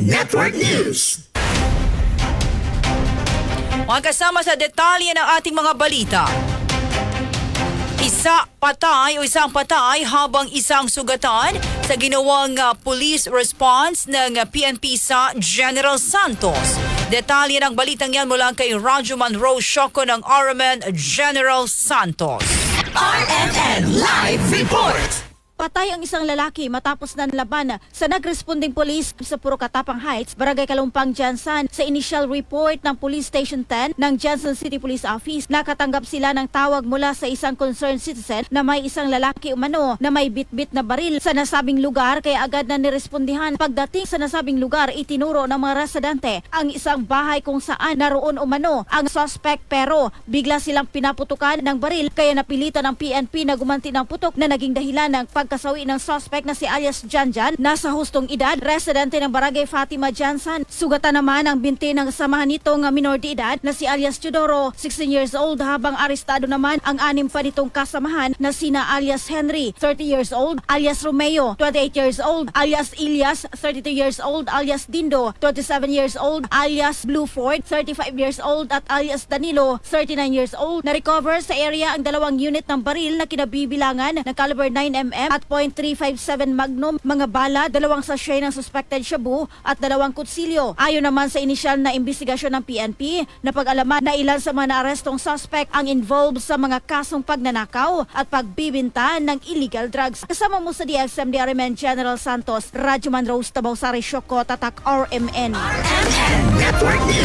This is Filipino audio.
Network News. Mga kasama sa detalye ng ating mga balita. Isa patay o isang patay habang isang sugatan sa ginawang ah, police response ng ah, PNP sa General Santos. Detalye ng balitang yan mula kay Rajuman Rose Shoko ng RMN General Santos. RMN Live Report. Patay ang isang lalaki matapos na laban sa nagresponding police sa Purokatapang Heights, Barangay Kalumpang, Jansan. Sa initial report ng Police Station 10 ng Jansan City Police Office, nakatanggap sila ng tawag mula sa isang concerned citizen na may isang lalaki umano na may bitbit na baril sa nasabing lugar kaya agad na nirespondihan. Pagdating sa nasabing lugar, itinuro ng mga residente ang isang bahay kung saan naroon umano ang suspect pero bigla silang pinaputukan ng baril kaya napilitan ng PNP na gumanti ng putok na naging dahilan ng pagkasawi ng suspect na si alias Janjan nasa hustong edad, residente ng barangay Fatima Jansan. Sugatan naman ang binti ng samahan nito ng minor de edad na si alias Teodoro, 16 years old habang arestado naman ang anim pa nitong kasamahan na sina alias Henry, 30 years old, alias Romeo, 28 years old, alias Ilias, 32 years old, alias Dindo, 27 years old, alias Blueford, 35 years old at alias Danilo, 39 years old. Na-recover sa area ang dalawang unit ng baril na kinabibilangan ng caliber 9mm at .357 Magnum, mga bala, dalawang sachet ng suspected shabu at dalawang kutsilyo. Ayon naman sa inisyal na investigasyon ng PNP, napag-alaman na ilan sa mga naarestong suspect ang involved sa mga kasong pagnanakaw at pagbibinta ng illegal drugs. Kasama mo sa DXM DRMN General Santos, Radyoman Rose Tabaw Sari Shoko, Tatak RMN. RMN Network News.